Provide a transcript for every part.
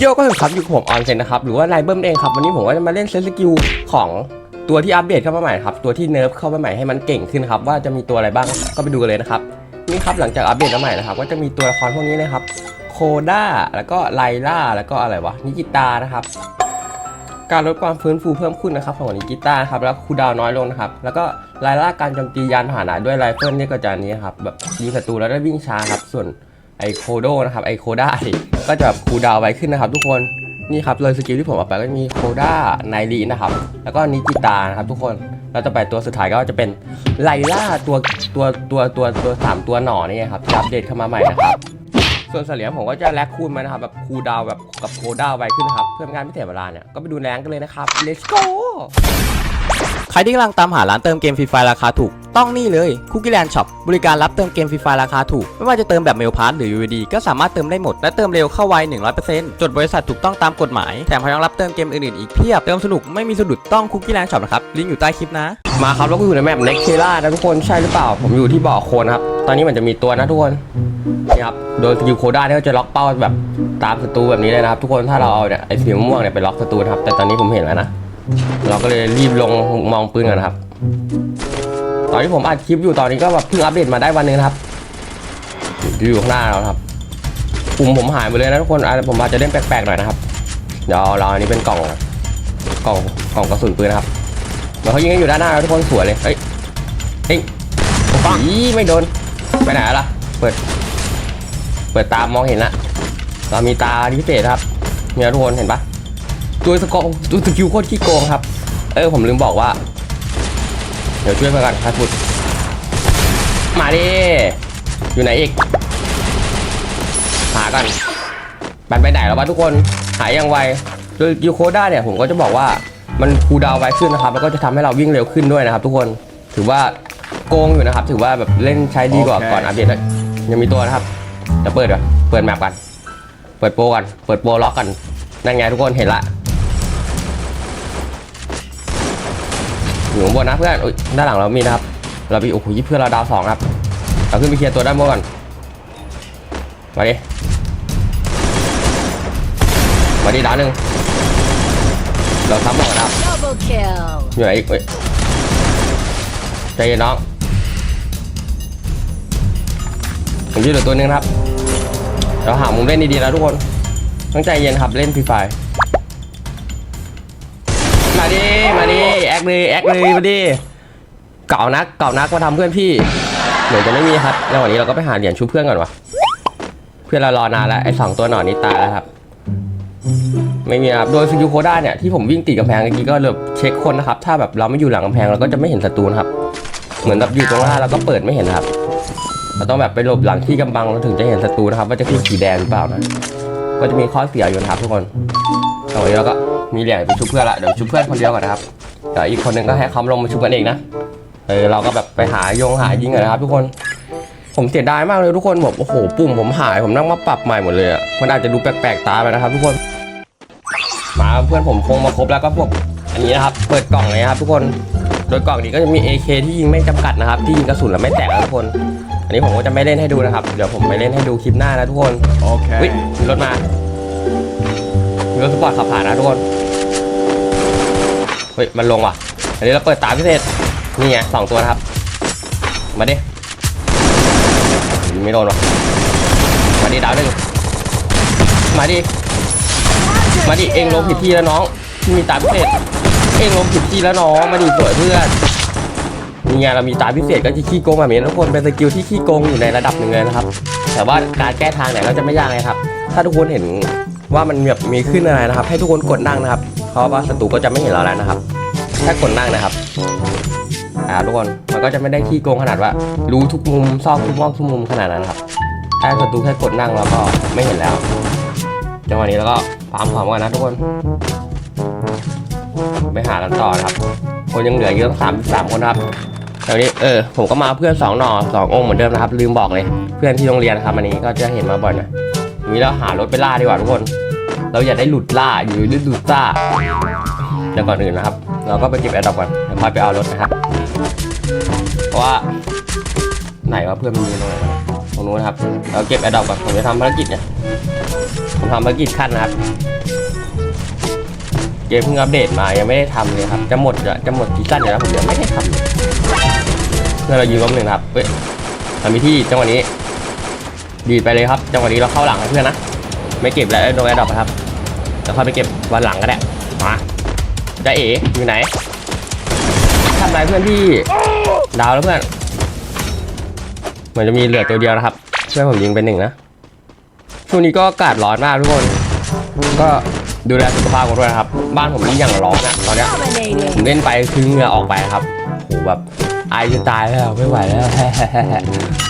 โยก็คือครับอยู่กับผมออนเซนนะครับหรือว่าไลเบิ้มเองครับวันนี้ผมก็จะมาเล่นเซตสกิลของตัวที่อัปเดตเข้ามาใหม่ครับตัวที่เนิร์ฟเข้ามาใหม่ให้มันเก่งขึ้นครับว่าจะมีตัวอะไรบ้างก็ไปดูกันเลยนะครับนี่ครับหลังจากอัปเดตมาใหม่นะครับก็จะมีตัวละครพวกนี้นะครับโคด้าแล้วก็ไลล่าแล้วก็อะไรวะนิกิตานะครับการลดความฟื้นฟูเพิ่มขึ้นนะครับของนิกิต้าครับแล้วคูดาวน้อยลงนะครับแล้วก็รายล่าการโจมตียานพาหนะด้วยไรเฟิลนี่ก็จะนนี้ครับแบบยิงศัตรูแล้วได้วิ่งช้าครับส่วน ไอโคโดนะครับไอโคด้าก็จะแบบคูดาวไว้ขึ้นนะครับ ทุกคนนี่ครับเลยสกิลที่ผมเอาไปก็มีโคด้าไนรีนะครับ แล้วก็นิกิตานะครับ ทุกคนแล้วต่อไปตัวสุดท้ายก็จะเป็นไลล่าตัวตัวตัวตัวตัวสามตัวหน่อนี่ครับที่อัปเดตเข้ามาใหม่นะครับส่วนเสลียงผมก็จะแลกคูณมานะครับแบบคูดาวแบบกับโคดาวไว้ขึ้นนะครับ เพื่อการไม่เสียเวลาเนี่ยก็ไปดูแรงกันเลยนะครับ let's go ใครที่กำลังตามหาร้านเติมเกมฟรีไฟราคาถูก ต้องนี่เลยคุกกี้แลนด์ช็อปบริการรับเติมเกมฟรีไฟราคาถูก ไม่ว่าจะเติมแบบเมลพาสหรือ UVD ก็สามารถเติมได้หมด และเติมเร็วเข้าไว 100%จดบริษัทถูกต้องตามกฎหมาย แถมยังรับเติมเกมอื่นๆอีกเพียบ เติมสนุกไม่มีสะดุดต้องคุกกี้แลนด์ช็อปนะครับ ลิงก์อยู่ใต้คลิปนะ มาครับแล้วก็อยู่ในแมปเน็กเคล่านะทุกคนใช่หรือเปล่า ผมอยู่ที่บ่อโคลนครับตอนนี้มันจะมีตัวนะทุกคนนี่ครับโดยสกิลโคด้าเนี่ยก็จะล็อกเป้าแบบตามศัตรูแบบนี้เลยนะครับทุกคนถ้าเราเอาเนี่ยไอ้สีม่วงเนี่ยไปล็อกศัตรูนะครับแต่ตอนนี้ผมเห็นแล้วนะเราก็เลยรีบลงมองปืนกันนะครับ ตอนที่ผมอัดคลิปอยู่ตอนนี้ก็แบบเพิ่งอัปเดตมาได้วันหนึงครับอยู่ข้างหน้าเราครับปุ่มผมหายไปเลยนะทุกคนผมอาจจะเล่นแปลกๆหน่อยนะครับเดี๋ยวเราอันนี้เป็นกล่องกล่องกล่องกระสุนปืนนะครับเดี๋ยวเขายิงกันอยู่ด้านหน้าทุกคนสวยเลยเฮ้ยเฮ้ยปังอีไม่โดนไปไหนล่ะเปิด เปิดตามองเห็นละเรามีตาพิเศษครับเนี่ยทุกคนเห็นปะตัวสกอตัวสกิลโคตรขี้โกงครับ เออผมลืมบอกว่า เดี๋ยวช่วยเพื่อนกันครับพุดมาดิ อยู่ไหนอีก หากันบันไปไหนแล้ววะทุกคน หายยังไวโดยกิวโคด้าเนี่ยผมก็จะบอกว่ามันคูลดาวน์ไวขึ้นนะครับ แล้วก็จะทำให้เราวิ่งเร็วขึ้นด้วยนะครับ ทุกคน ถือว่าโกงอยู่นะครับ ถือว่าแบบเล่นใช้ดีกว่าโอเคก่อนอัปเดตเลยยังมีตัวนะครับ จะเปิดเหรอเปิดแมปกัน เปิดโปรกัน เปิดโปรล็อกกัน นั่นไงทุกคนเห็นละ อยู่ข้างบนนะเพื่อนอุ๊ยด้านหลังเรามีนะครับ เราไปโอ้โหเพื่อนเราดาวสองครับ เราขึ้นไปเคลียร์ตัวด้านบนก่อน มาดิ มาดิดาวหนึ่งเราซ้ำหมดนะครับ Double kill. อยู่ไหนอีกเว้ยใจเย็นน้องผมยืดเหลือตัวหนึงนะครับ เราหามุมเล่นดีๆนะทุกคนต้องใจเย็นครับเล่นฟรีไฟมา ดิมาดิแอคเลยแอคเลยมาดิเก่านักเก่านักมาทำเพื่อนพี่เหมือนจะไม่มีครับแล้ววันนี้เราก็ไปหาเหรียญชุบเพื่อนก่อนวะเพื่อนเรารอนานแล้วไอ้สองตัวหนอนนี้ตายแล้วครับ ไม่มีครับโดยสกิลโคด้าเนี่ยที่ผมวิ่งติดกำแพงเมื่อกี้ก็เลยเช็คคนนะครับ ถ้าแบบเราไม่อยู่หลังกำแพงเราก็จะไม่เห็นศัตรูนะครับ เหมือนแบบอยู่ตรงหน้าเราก็เปิดไม่เห็นครับเราต้องแบบไปหลบหลังที่กำบังเราถึงจะเห็นศัตรูนะครับ ว่าจะขึ้นสีแดงหรือเปล่านะก็จะมีข้อเสียอยู่นะครับทุกคนตอนนี้เราก็ มีเหรียญไปชุบเพื่อนละเดี๋ยวชุบเพื่อนคนเดียวก่อนนะครับเดี๋ยวอีกคนหนึงก็ให้เขาลงมาชุบกันเองนะเออเราก็แบบไปหายงหายิงกันนะครับ ทุกคนผมเสียดายมากเลยทุกคนแบบโอ้โหปุ่มผมหายผมนั่งมาปรับใหม่หมดเลยอะมันอาจจะดูแปลกๆตาไปนะครับทุกคนมาเพื่อนผมคงมาครบแล้วก็พวกอันนี้นะครับ เปิดกล่องเลยนะครับ ทุกคนโดยกล่องนี้ก็จะมี AK ที่ยิงไม่จำกัดนะครับ ที่ยิงกระสุนแล้วไม่แตกนะทุกคน อันนี้ผมก็จะไม่เล่นให้ดูนะครับ เดี๋ยวผมไปเล่นให้ดูคลิปหน้านะทุกคนโอเควิมีรถมามีรถสปอร์ตขับผ่านนะทุกคน เฮ้ย มันลงว่ะ อันนี้เราเปิดตาพิเศษ นี่ไงสองตัวนะครับ มาดิยิงไม่โดนว่ะ มาดิดาวหนึ่งมาดิ มาดิ เองลงผิดที่แล้วน้อง มีตาพิเศษ เองลงผิดที่แล้วน้อง มาดิสวยเพื่อนนี่ไงเรามีตาพิเศษก็จะขี้โกงแบบนี้ทุกคนเป็นสกิลที่ขี้โกงอยู่ในระดับหนึ่งเลยนะครับ แต่ว่าการแก้ทางเนี่ยก็จะไม่ยากเลยครับ ถ้าทุกคนเห็นว่ามันแบบมีขึ้นอะไรนะครับ ให้ทุกคนกดนั่งนะครับ เพราะว่าศัตรูก็จะไม่เห็นเราแล้วนะครับ ถ้ากดนั่งนะครับ อ่าทุกคนมันก็จะไม่ได้ขี้โกงขนาดว่า รู้ทุกมุมซอกทุกมอกทุกมุมขนาดนั้นครับถ้าศัตรูแค่กดนั่งเราก็ไม่เห็นแล้วจังหวะนี้เราก็พามพร้อมกันนะทุกคน ไปหากันต่อนะครับ คนยังเหลือเยอะสามสามคนครับตอนนี้เออผมก็มาเพื่อนสองหน่อสององค์เหมือนเดิมนะครับ ลืมบอกเลย เพื่อนที่โรงเรียนครับอันนี้ก็จะเห็นมาบ่อยนะทีนี้เราหารถไปล่าดีกว่าทุกคน เราอย่าได้หลุดล่าอยู่หรือหลุดซ่าเดี๋ยวก่อนอื่นนะครับ เราก็ไปเก็บแอร์ดรอปก่อนเดี๋ยวพาไปเอารถนะครับ เพราะว่าไหนว่าเพื่อนมันมีตรงไหนตรงนู้นนะครับ เราเก็บแอร์ดรอปก่อนผมจะทำภารกิจเนี่ยผมทำภารกิจขั้นนะครับเกมเพิ่งอัปเดตมายังไม่ได้ทำเลยครับจะหมดจะหมดซีซั่นอยู่แล้วผมยังไม่ได้ทำเพื่อเรายิงล้มหนึ่งครับเฮ้ยทำมีที่จังหวะนี้ ดีไปเลยครับ จังหวะนี้เราเข้าหลังให้เพื่อนนะ ไม่เก็บแล้วโดนแอดดอปครับจะค่อยไปเก็บวันหลังก็ได้มาจะเอ๋อยู่ไหนทำไรเพื่อนพี่ดาวแล้วเพื่อนเหมือนจะมีเหลือตัวเดียวนะครับเพื่อนผมยิงไปหนึ่งนะช่วงนี้ก็อากาศร้อนมากทุกคนก็ดูแลสุขภาพกันด้วยนะครับ บ้านผมนี่อย่างร้อนอะตอนเนี้ยผมเล่นไปคือเหงื่อออกไปครับโหแบบ ไอจะตายแล้วไม่ไหวแล้ว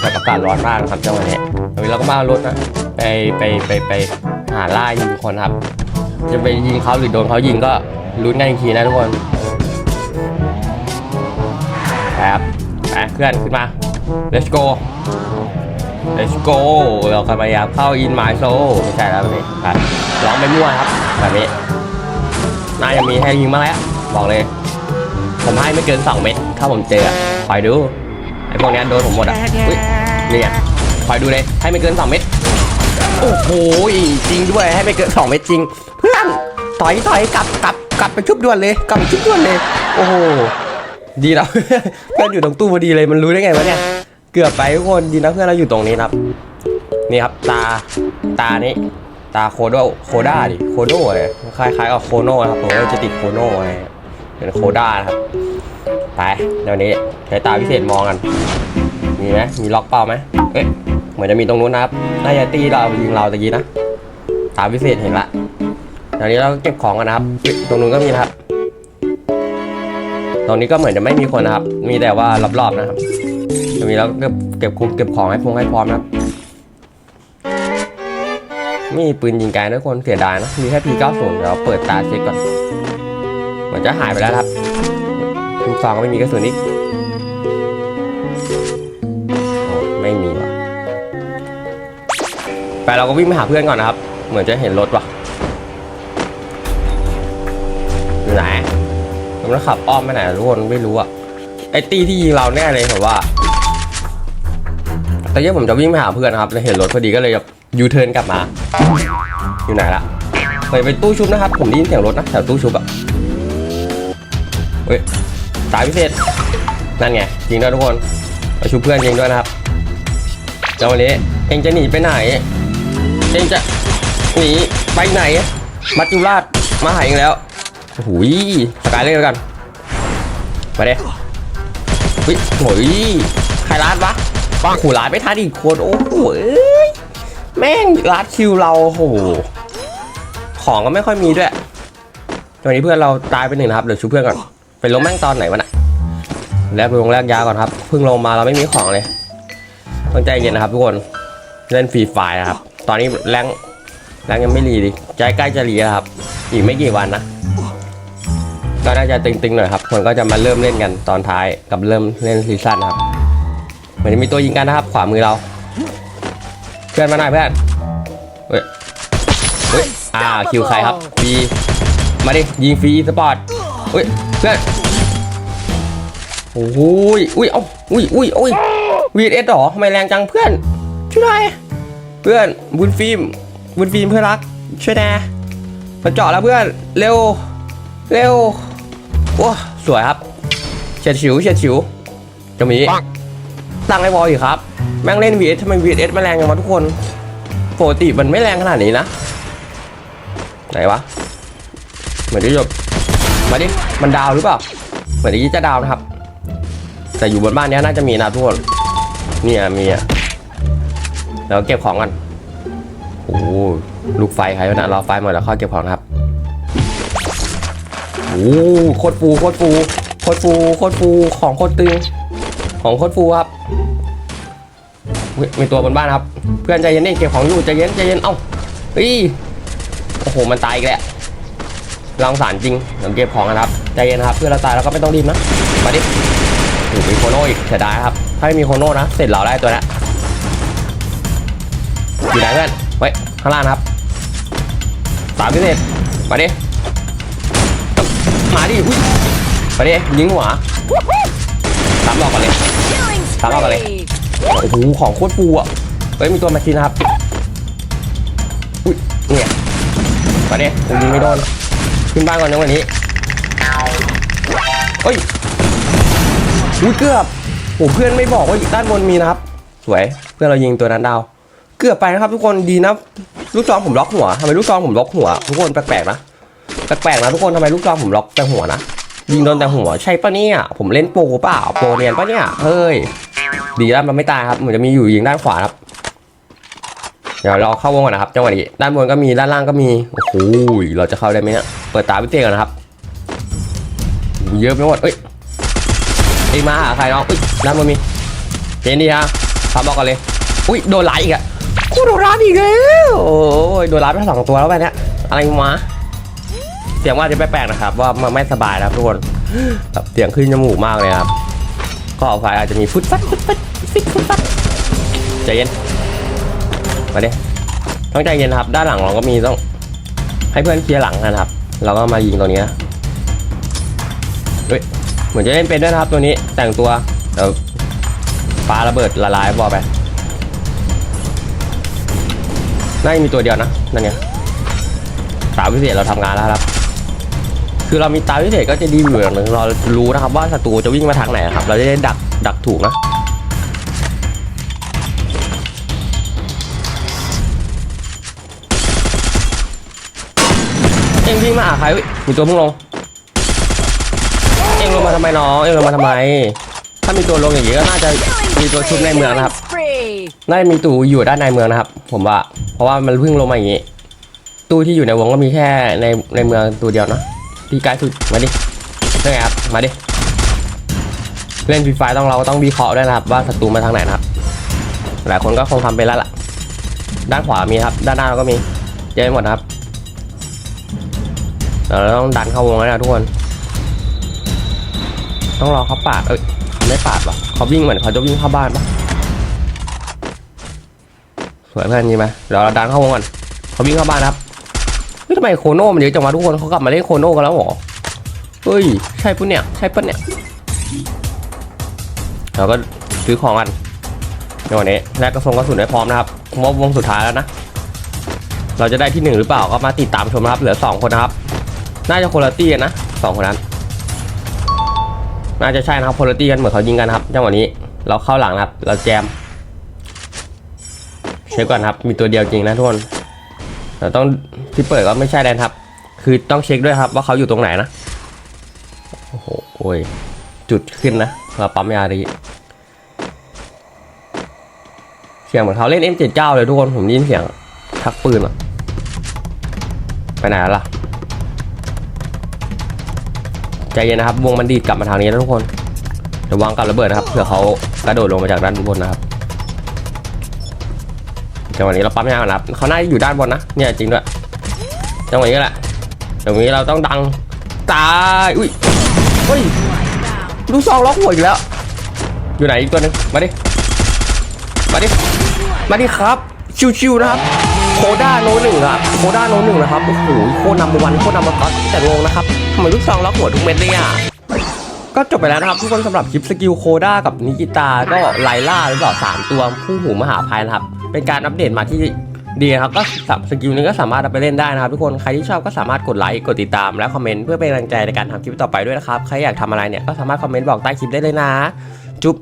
แบบอากาศร้อนมากนะครับจังหวะนี้วันนี้เราก็มารถนะไปไปไปไปหาล่ายิงคนครับ จะไปยิงเขาหรือโดนเขายิงก็ลุ้นกันอีกทีนะทุกคนไปครับไปเพื่อนขึ้นมา let's go let's go เรากำลังพยายามเข้า in my soul ไม่ใช่แล้วแบบนี้ไปร้องไปมั่วครับแบบนี้น่าจะมีให้ยิงมาแล้วบอกเลย ผมให้ไม่เกิน2เม็ดถ้าผมเจออะคอยดูไอ้พวกเนี้ยโดนผมหมดอะอุ๊ยนี่ไงคอยดูเลยให้ไม่เกิน2เม็ดโอ้โหจริงด้วยให้ไม่เกิน2เม็ดจริง เพื่อนถอยถอยกลับกลับกลับไปชุบด่วนเลยกลับไปชุบด่วนเลย โอ้โหดีแล้วเพื่อนอยู่ตรงตู้พอดีเลยมันรู้ได้ไงวะเนี่ยเกือบไปทุกคนดีนะเพื่อนเราอยู่ตรงนี้นะครับ นี่ครับตาตานี้ตาโคโดโคด้าดิโคโดเลยคล้ายๆกับโคโน่นะครับผมก็จะติดโคโน่ไว้ เป็นโคด้านะครับ ไปเดี๋ยวนี้ใช้ตาพิเศษมองกัน มีไหมมีล็อกเป้าไหมเอ๊ะเหมือนจะมีตรงนู้นนะครับน่าจะตีเรายิงเราตะกี้นะ ตาพิเศษเห็นละเดี๋ยวนี้เราเก็บของกันนะครับ ตรงนู้นก็มีนะครับ ตรงนี้ก็เหมือนจะไม่มีคนนะครับ มีแต่ว่ารอบๆนะครับตรงนี้เราก็เก็บเก็บคุมเก็บของให้พงให้พร้อมนะครับมีปืนยิงไกลนะทุกคนเสียดายนะ มีแค่ P90 เดี๋ยวเราเปิดตาเช็คก่อน เหมือนจะหายไปแล้วครับทุกซองก็ไม่มีกระสุนอีกอไม่มีว่ะไปเราก็วิ่งไปหาเพื่อนก่อนนะครับ เหมือนจะเห็นรถว่ะอยู่ไหนผมต้องขับอ้อมไปไหนทุกคนไม่รู้อะไอ้ตีที่ยิงเราแน่เลยผมว่าแต่เนี้ยผมจะวิ่งไปหาเพื่อนนะครับแล้วเห็นรถพอดีก็เลยแบบยูเทิร์นกลับมา อยู่ไหนละไปไปตู้ชุบนะครับ ผมได้ยินเสียงรถนะแถวตู้ชุบอะ เฮ้ยสายพิเศษ นั่นไงจริงด้วยทุกคนไปชุบเพื่อนจริงด้วยนะครับเจ้าวันนี้เองจะหนีไปไหน เองจะหนีไปไหน มัจจุราชมาหาเองแล้วโอ้โหยสกายเล่นกันไปเด้ฮ้ยโอ้ยใครลาดวะปังขู่ลาดไม่ทันอีกคนโอ้โหแม่งลัดคิวเราโอ้โหของก็ไม่ค่อยมีด้วยตอนนี้เพื่อนเราตายไปหนึ่งนะครับเดี๋ยวชูเพื่อนก่อน ไปลงแม่งตอนไหนวะน่ะแลกไปลงแลกยาก่อนครับเพิ่งลงมาเราไม่มีของเลยต้องใจเย็นนะครับทุกคนเล่นฟรีไฟล์นะครับ ตอนนี้แรงแรงยังไม่รีดิใจใกล้จะรีแล้วครับ อีกไม่กี่วันนะก็น่าจะตึงๆหน่อยครับคนก็จะมาเริ่มเล่นกันตอนท้ายกับเริ่มเล่นซีซั่นนะครับเหมือนมีตัวยิงกันนะครับ ขวามือเราเพื่อนมาหน่อยเพื่อนเฮ้ยเฮ้ยอ่าคิวใครครับฟรีมาดิยิงฟรีสปอร์ต เฮ้ยเพื่อนโอ้โหยอุ้ยเอ้าอุ้ยอุ้ยอุ้ยวีดเอสหรอทำไมแรงจังเพื่อนช่วยหน่อยเพื่อนบุญฟิล์มบุญฟิล์มเพื่อนรักช่วยแน่มาเจาะแล้วเพื่อนเร็วเร็วโอ้สวยครับเฉียดฉิวเฉียดฉิวจะมีตั้งไอ้วอลอยู่ครับ แม่งเล่น VS ทำไม VS มันแรงจังวะทุกคนปกติมันไม่แรงขนาดนี้นะ ไหนวะเหมือนจะหยบ มาดิ มันดาวหรือเปล่า เหมือนที่จะดาวนะครับ แต่อยู่บนบ้านนี้น่าจะมีนะทุกคนเนี่ยมีอะเดี๋ยวเก็บของกันโอ้ลูกไฟใครวะนะรอไฟหมดแล้วค่อยเก็บของครับโอ้โหโคตรฟูโคตรฟูโคตรฟูโคตรฟูของโคตรตึงของโคตรฟูครับมีตัวบนบ้านครับ เพื่อนใจเย็นนี่เก็บของอยู่ใจเย็นใจเย็นเอ้าเฮ้ยโอ้โหมันตายอีกแล้ว ลองสารจริงเดี๋ยวเก็บของกันครับใจเย็นนะครับเพื่อนเราตายเราก็ไม่ต้องรีบนะมาดิโอ้โหมีโคโน่อีกเสียดายครับ ถ้าไม่มีโคโน่นะ เสร็จเราได้ตัวนี้ยอยู่ไหนเพื่อนไว้ยข้างล่างครับสามพิเศษมาดิมาดิอุ้ยมาดิยิงหัวสามดอกก่อนเลย Killing Tama ka, spree. โอ้โหของโคตรฟูอะเฮ้ยมีตัวมาชีนะครับอุ้ยเนี่ยมาดิยิงไม่โดน ขึ้นบ้านก่อนนะวันนี้เฮ้ยอุ้ยเกือบโอ้เพื่อนไม่บอกว่าด้านบนมีนะครับ สวยเพื่อนเรายิงตัวนั้นดาว เกือบไปนะครับทุกคนดีนะ ลูกซองผมล็อกหัวทำไมลูกซองผมล็อกหัว ทุกคนแปลกๆนะแปลกๆนะทุกคนทำไมลูกซองผมล็อกแต่หัวนะยิงโดนแต่หัวใช่ปะเนี่ยผมเล่นโปรเปล่าโปรเนียนปะเนี่ยเฮ้ยดีแล้วมันไม่ตายครับเหมือนจะมีอยู่ยิงด้านขวาครับ เดี๋ยวเราเข้าวงก่อนนะครับจังหวะนี้ด้านบนก็มีด้านล่างก็มีโอ้โหเราจะเข้าได้ไหมเนี่ยเปิดตาพิเศษก่อนนะครับ เยอะไปหมดเอ้ยไอ้ยมาหาใครเน้องอุ้ยด้านบนมีเจนดีฮะทำบอกก่อนเลย อุ้ยโดนไล่อีกอะกูโดนร้านอีกแล้วโอ้ยโดนร้านไปสองตัวแล้วไปเนี่ยอะไรมาเสียงว่าจะแปลกๆนะครับ ว่ามันไม่สบายนะทุกคนแบบเสียงขึ้นจมูกมากเลยครับก็อภัยอาจจะมีฟุตฟัดฟุตฟัดฟิกฟุตฟัดใจเย็น มาดิต้องใจเย็นนะครับ ด้านหลังเราก็มีต้อง ให้เพื่อนเคลียร์หลังนะครับ เราก็มายิงตัวนี้นะเฮ้ยเหมือนจะเล่นเป็นด้วยนะครับ ตัวนี้แต่งตัวเดี๋ยวปาระเบิดละลายบอไปน่าจะมีตัวเดียวนะนั่นไงตาพิเศษเราทำงานแล้วครับ คือเรามีตาพิเศษก็จะดีอยู่อย่างหนึ่งเรารู้นะครับว่าศัตรูจะวิ่งมาทางไหนครับ เราจะได้ดักดักถูกนะ วิ่งมาหาใครว้ยมีตัวมึงลง เอ็งลงมาทำไมน้อง เอ็งลงมาทำไม ถ้ามีตัวลงอย่างนี้ก็น่าจะมีตัวชุบในเมืองนะครับ น่าจะมีตู้อยู่ด้านในเมืองนะครับ ผมว่า เพราะว่ามันเพิ่งลงมาอย่างนี้ ตู้ที่อยู่ในวงก็มีแค่ในในเมืองตัวเดียวนะที่ใกล้สุด มาดินี่ไงครับ มาดิ เล่นฟรีไฟต้องเราต้องวิเคราะห์ด้วยนะครับ ว่าศัตรูมาทางไหนนะครับ หลายคนก็คงทำไปแล้วล่ะ ด้านขวามีครับ ด้านหน้าเราก็มีเยอะไปหมดนะครับ เดี๋ยวเราต้องดันเข้าวงแล้วนะทุกคน ต้องรอเขาปาด เอ้ยเขาไม่ปาดวะเขาวิ่งเหมือนเขาจะวิ่งเข้าบ้านปะสวยเพื่อนยิงไหมเดี๋ยวเราดันเข้าวงก่อนเขาวิ่งเข้าบ้านครับเฮ้ยทำไมโคโน่มันเยอะจังวะทุกคนเขากลับมาเล่นโคโน่กันแล้วหรอเฮ้ยใช่ปะเนี่ยใช่ปะเนี่ยเราก็ซื้อของกันในวันนี้แลกกระทรงกระสุนให้พร้อมนะครับมอบวงสุดท้ายแล้วนะ เราจะได้ที่หนึ่งหรือเปล่าก็มาติดตามชมนะครับ เหลือสองคนนะครับ น่าจะคนละตี้กันนะสองคนนั้น น่าจะใช่นะครับคนละตี้กันเหมือนเขายิงกันนะครับจังหวะนี้ เราเข้าหลังครับ เราแจมเช็คก่อนครับ มีตัวเดียวจริงนะทุกคนเราต้องที่เปิดก็ไม่ใช่แดนครับ คือต้องเช็คด้วยครับว่าเขาอยู่ตรงไหนนะโอ้โหโอ้ยจุดขึ้นนะเราปั๊มยาดีเสียงเหมือนเขาเล่น M79 เลยทุกคนผมได้ยินเสียงชักปืนอะไปไหนล่ะ ใจเย็นนะครับ วงมันดีดกลับมาทางนี้นะทุกคนระวังกับระเบิดนะครับเผื่อเขากระโดดลงมาจากด้านบนนะครับจังหวะนี้เราปั๊มยางก่อนนะครับเขาน่าจะอยู่ด้านบนนะเนี่ยจริงด้วยจังหวะนี้แหละตรงนี้เราต้องดังตายอุ้ยเฮ้ยลูกซองล็อกหัวอีกแล้ว อยู่ไหนอีกตัวหนึงมาดิมาดิมาดิครับชิวๆนะครับ โคด้าโนหนึ่งครับโคด้าโนหนึ่งนะครับ โอ้โห โคนัมวัน โคนัมเบอร์ก็แต่งงนะครับทำไมลูกซองล็อกหัวทุกเม็ดเลยอะก็จบไปแล้วนะครับทุกคนสำหรับคลิปสกิลโคด้ากับนิกิตา ก็ไลล่าหรือเปล่าสามตัวคู่หูมหาภัยนะครับ เป็นการอัปเดตมาที่ดีนะครับก็สกิลนี้ก็สามารถเอาไปเล่นได้นะครับทุกคนใครที่ชอบก็สามารถกดไลค์กดติดตามและคอมเมนต์เพื่อเป็นกำลังใจในการทำคลิปต่อไปด้วยนะครับใครอยากทำอะไรเนี่ยก็สามารถคอมเมนต์บอกใต้คลิปได้เลยนะ จุ๊บ